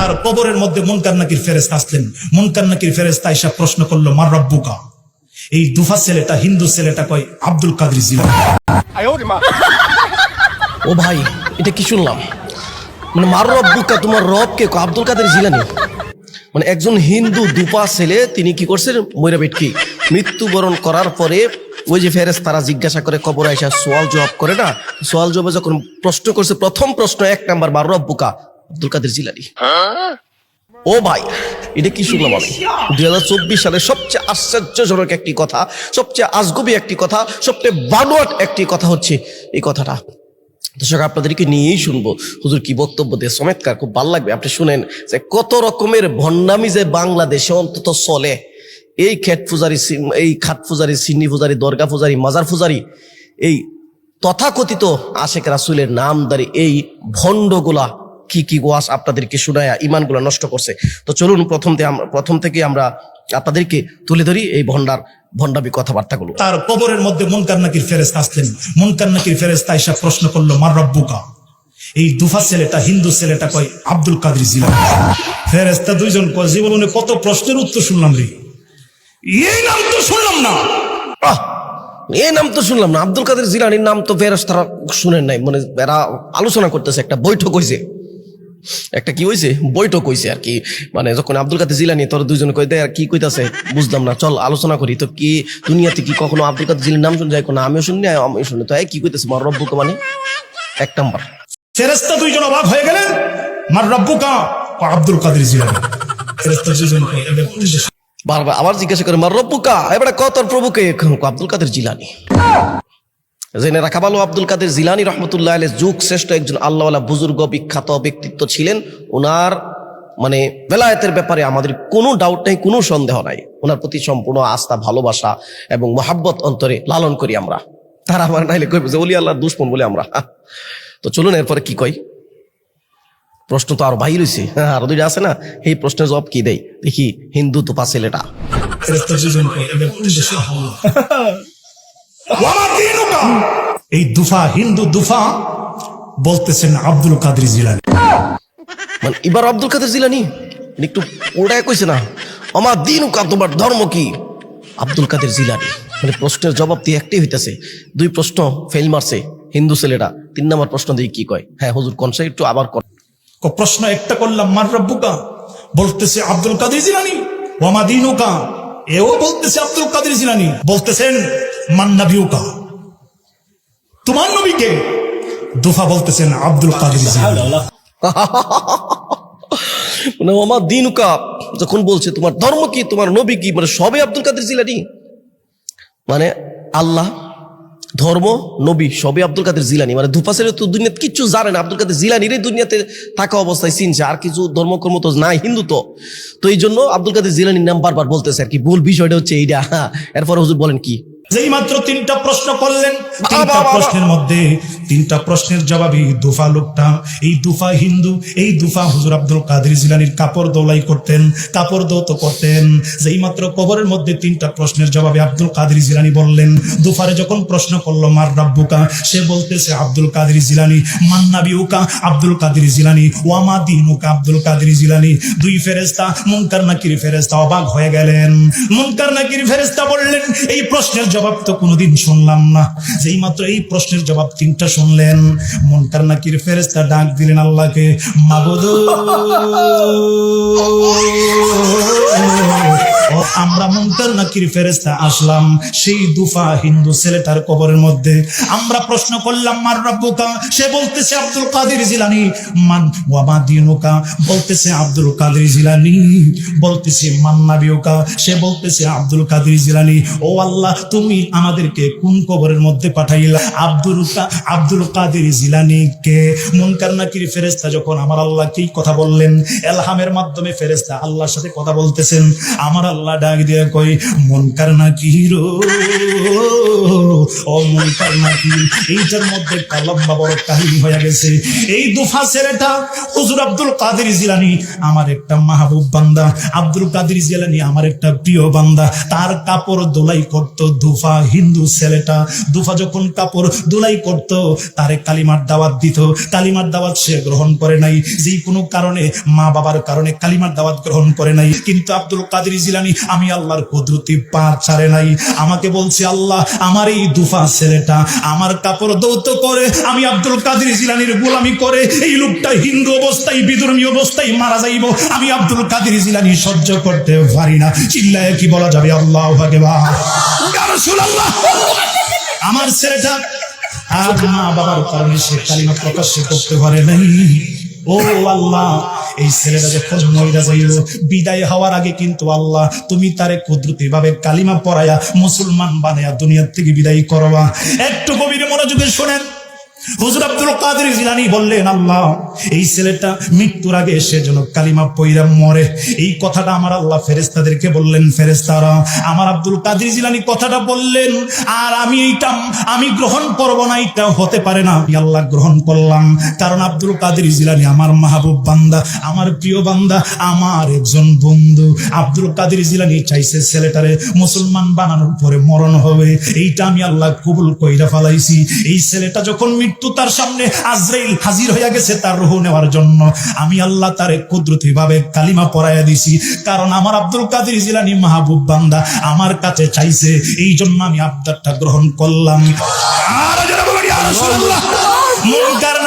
তার কবরের মধ্যে মুনকার নাকির ফেরেস্তা আসলেন। মুনকার নাকির ফেরেস্তা এসে প্রশ্ন করল মার রব্বুকা? এই দুফা ছেলেটা হিন্দু ছেলেটা কয়? আব্দুল কাদের জিলানি। ও ভাই এটা কি শুনলাম? মানে মার রব্বুকা তোমার রব কে আব্দুল কাদের জিলানি। মানে একজন হিন্দু দুপা ছেলে তিনি কি করছেন? ময়রা বেটকি। মৃত্যুবরণ করার পরে ওই যে ফেরেস তারা জিজ্ঞাসা করে কবর আইসা সোয়াল জবাব করে না? সোয়াল জবাবে যখন প্রশ্ন করছে প্রথম প্রশ্ন এক নাম্বার মার রব্বুকা? আব্দুল কাদের জিলানি। ও ভাই, এটা কি শুনলাম আমি? দুই হাজার চব্বিশ সালে সবচেয়ে আশ্চর্যজনক একটি কথা, সবচেয়ে আজগুবি একটি কথা, সবচেয়ে বানোয়াট একটি কথা হচ্ছে এই কথাটা। দর্শক, আপনাদেরকে নিয়েই শুনব। হুজুর কি বক্তব্য দিয়ে চমৎকার, খুব ভালো লাগবে। আপনি শুনেন যে কত রকমের ভণ্ডামি যে বাংলাদেশে অন্তত চলে। এই খেট পূজারি সি- এই খাট পূজারি, সিন্নি পূজারি, দরগা পূজারি, মাজার পূজারি, এই তথাকথিত আশেখ রাসুলের নামদারি এই ভণ্ডগুলা কি কি ওয়াস আপনাদেরকে শুনায়া ইমানগুলা নষ্ট করছে? তো চলুন প্রথম থেকে আমরা প্রথম থেকে আমরা আপনাদেরকে তুলে ধরি এই ভণ্ডার ভণ্ডামি কথাবার্তাগুলো। তার কবরের মধ্যে মুনকার নাকির ফেরেস্তা আসলেন। মুনকার নাকির ফেরেস্তা এসে প্রশ্ন করল মার রব্বুকা? এই দুফা ছেলেটা হিন্দু ছেলেটা কয় আব্দুল কাদের জিলানি। ফেরেস্তা দুইজন কয় জীবনে কত প্রশ্নের উত্তর শুনলাম রে? এই নাম তো শুনলাম না। এই নাম তো শুনলাম না। আব্দুল কাদের জিলানির নাম তো ফেরস শুনেন নাই। মানে এরা আলোচনা করতেছে একটা বৈঠক হয়েছে একটা কি হয়েছে বৈঠক হয়েছে আর কি মানে যখন আব্দুল কাদের জিলানি তোর দুইজন কই দেয় আর কি কইতাছে? বুঝলাম না চল আলোচনা করি। তো কি দুনিয়াতে কি কখনো আব্দুল কাদের জিলানির নাম শুনে যায়? কোনো আমিও শুনি আমিও শুনি তো কি কইতেছে? মার রব্বুকে মানে? এক নাম্বার। ফেরেস্তা দুইজন অবাক হয়ে গেলেন। মার রব্বুকা আব্দুল কাদের জিলানি। ফেরেস্তা দুইজন? বারবার আবার জিজ্ঞাসা করে মার রব্বুকা এবারে কত প্রভুকে আব্দুল কাদের জিলানি। জেনে রাখা ভালো আব্দুল কাদের জিলানি রহমতুল্লাহ আলের যুগ শ্রেষ্ঠ একজন আল্লাহওয়ালা বুজুর্গ বিখ্যাত ব্যক্তিত্ব ছিলেন। ওনার মানে বেলায়েতের ব্যাপারে আমাদের কোনো ডাউট নেই কোনো সন্দেহ নাই। ওনার প্রতি সম্পূর্ণ আস্থা ভালোবাসা এবং মহাব্বত অন্তরে লালন করি আমরা। তারা আমার নাইলে কইবে যে অলি আল্লাহর দুশ্মন বলে আমরা। তো চলুন এরপরে কি কই? প্রশ্ন তো আরও বাহির হয়েছে হ্যাঁ আরও দুইটা আছে না? এই প্রশ্নের জবাব কি দেয় দেখি হিন্দু তো পাশেলেটা ফেরেস্তা এই দুফা হিন্দু দুফা বলতেছেন আব্দুল কাদের জিলানি। মানে এবার আব্দুল কাদের জিলানি? মানে একটু ওটাই কইছে না আমার দিন তোমার ধর্ম কি? আব্দুল কাদের জিলানি। মানে প্রশ্নের জবাব দিয়ে একটাই হইতেছে দুই প্রশ্ন ফেল মারছে হিন্দু ছেলেটা তিন নম্বর প্রশ্ন দিয়ে কি কয়? হ্যাঁ হুজুর কনসা একটু আবার কর। প্রশ্ন একটা করলাম মার রব্বুকা? বলতেছে আব্দুল কাদের জিলানি ওয়ামা দিনুকা? এও বলতেছে আব্দুল কাদের জিলানি, বলতেছেন, মান্নাবিউকা। তোমার নবীকে দুফা বলতেছেন আব্দুল কাদের মানে আমার দিনুকা, যখন বলছে তোমার ধর্ম কি, তোমার নবী কি মানে সবে আব্দুল কাদের জিলানি? মানে আল্লাহ ধর্ম, নবী, সবই আব্দুল কাদের জিলানি। মানে দুপাশের তো দুনিয়াতে কিচ্ছু জানে না। আব্দুল কাদের জিলানির দুনিয়াতে থাকা অবস্থায় চিনছে। আর কিছু ধর্মকর্ম তো নাই, হিন্দু তো। তো এই জন্য আব্দুল কাদের জিলানির নাম বারবার বলতেছে আর কি। ভুল বিষয়টা হচ্ছে এইটা। হ্যাঁ এরপর হুজুর বলেন কি? যেই মাত্র তিনটা প্রশ্ন করলেন তিনটা। প্রশ্নের মধ্যে তিনটা প্রশ্নের জবাবে দুফা লোকটা এই দুফা হিন্দু এই দুফা হুজুর আব্দুল কাদের জিলানির কাপড় দোলাই করতেন কাপড় দৌত করতেন। যেই মাত্র কবরের মধ্যে তিনটা প্রশ্নের জবাবে আব্দুল কাদের জিলানি বললেন দুফারে যখন প্রশ্ন করল মার রাব্বুকা? সে বলতেছে আব্দুল কাদের জিলানি মান্নাবিউকা আব্দুল কাদের জিলানি ওয়ামা দিনুকা? আব্দুল কাদের জিলানি দুই ফেরেস্তা মুনকার নাকির ফেরেস্তা অবাক হয়ে গেলেন। মুনকার নাকির ফেরেস্তা বললেন এই প্রশ্নের জবাব তো কোনোদিন শুনলাম না। যেই মাত্র এই প্রশ্নের জবাব তিনটা শুনলেন, মনটার নাকির ফেরেস্তা ডাক দিলেন আল্লাহকে মাবুদ ও আমরা মুনকার নাকির ফেরেস্তা আসলাম সেই দুফা হিন্দু ছেলেটার কবরের মধ্যে। আমরা প্রশ্ন করলাম, মার রাব্বুকা? সে বলতেছে, আব্দুল কাদের জিলানি। মান? ওয়ামা দিনুকা? বলতেছে, আব্দুল কাদের জিলানি। বলতেছে মান্নাবিউকা সে বলতেছে, আব্দুল কাদের জিলানি। ও আল্লাহ, তুমি আমাদেরকে কোন কবরের মধ্যে পাঠাইলা? আব্দুল কা- আব্দুল কাদের জিলানি কে? মুনকার নাকির ফেরেস্তা যখন আমার আল্লাহকেই কথা বললেন, এলহামের মাধ্যমে ফেরেস্তা আল্লাহর সাথে কথা বলতেছেন, আমার আল্লাহ ডাক দিয়ে কই? মনকার নাকি রো ও মনকার নাকি এইটার মধ্যে একটা লম্বা বড় কাহিনী হয়ে গেছে। এই দুফা ছেলেটা হুজুর আব্দুল কাদের জিলানি, আমার একটা মাহবুব বান্দা। আব্দুল কাদের জিলানি আমার একটা প্রিয় বান্দা। তার কাপড় দোলাই করত দুফা হিন্দু ছেলেটা। দুফা যখন কাপড় দোলাই করত, তারে কালিমার দাওয়াত দিত। কালিমার দাওয়াত সে গ্রহণ করে নাই। যে কোনো কারণে মা বাবার কারণে কালিমার দাওয়াত গ্রহণ করে নাই। কিন্তু আব্দুল কাদের জিলানি আমি আল্লাহর কুদরতি পা ছাড়ে নাই। আমাকে বলছে, আল্লাহ, আমার এই দুফা ছেলেটা আমার কাপড় দৌত করে, আমি আব্দুল কাদের জিলানির গোলামি করে, এই লোকটা হিন্দু অবস্থায়, বিধর্মী অবস্থায় মারা যাইব। আমি আব্দুল কাদের জিলানি সহ্য করতে পারি না। চিল্লায় কি বলা যাবে? আল্লাহ আমার ছেলেটা আর মা বাবার কারণে সে কালিমা প্রকাশ্যে করতে পারে নাই। ও আল্লাহ এই ছেলেটা যখন মহিলা যাইল। বিদায় হওয়ার আগে কিন্তু আল্লাহ, তুমি তারে কুদরতি ভাবে কালিমা পড়ায়া মুসলমান বানায়া দুনিয়ার থেকে বিদায় করবা। একটু কবির মনোযোগে শোনেন। হুজুর আব্দুল কাদের জিলানি বললেন, আল্লাহ, এই ছেলেটা মৃত্যুর আগে সে যেন কালিমা পইরা মরে। এই কথাটা আমার আল্লাহ ফেরেস্তাদেরকে বললেন ফেরেস্তারা আমার আব্দুল কাদের জিলানি কথাটা বললেন, আর আমি এইটা, আমি গ্রহণ করব না এটা হতে পারে না। আমি আল্লাহ গ্রহণ করলাম, কারণ আব্দুল কাদের জিলানি আমার মাহবুব বান্দা, আমার প্রিয় বান্দা, আমার একজন বন্ধু। আব্দুল কাদের জিলানি চাইছে ছেলেটারে মুসলমান বানানোর পরে মরণ হবে। এইটা আমি আল্লাহ কবুল কইরা ফালাইছি। এই ছেলেটা যখন মৃত্যু তার সামনে আজরাইল হাজির হইয়া গেছে তার রুহ নেওয়ার জন্য। আমি আল্লাহ তারে কুদরতি ভাবে কালিমা পড়াইয়া দিছি। কারণ আমার আব্দুল কাদের জিলানি মাহবুব বান্দা আমার কাছে চাইছে এই জন্য আমি আবদারটা গ্রহণ করলাম। আর মুনকার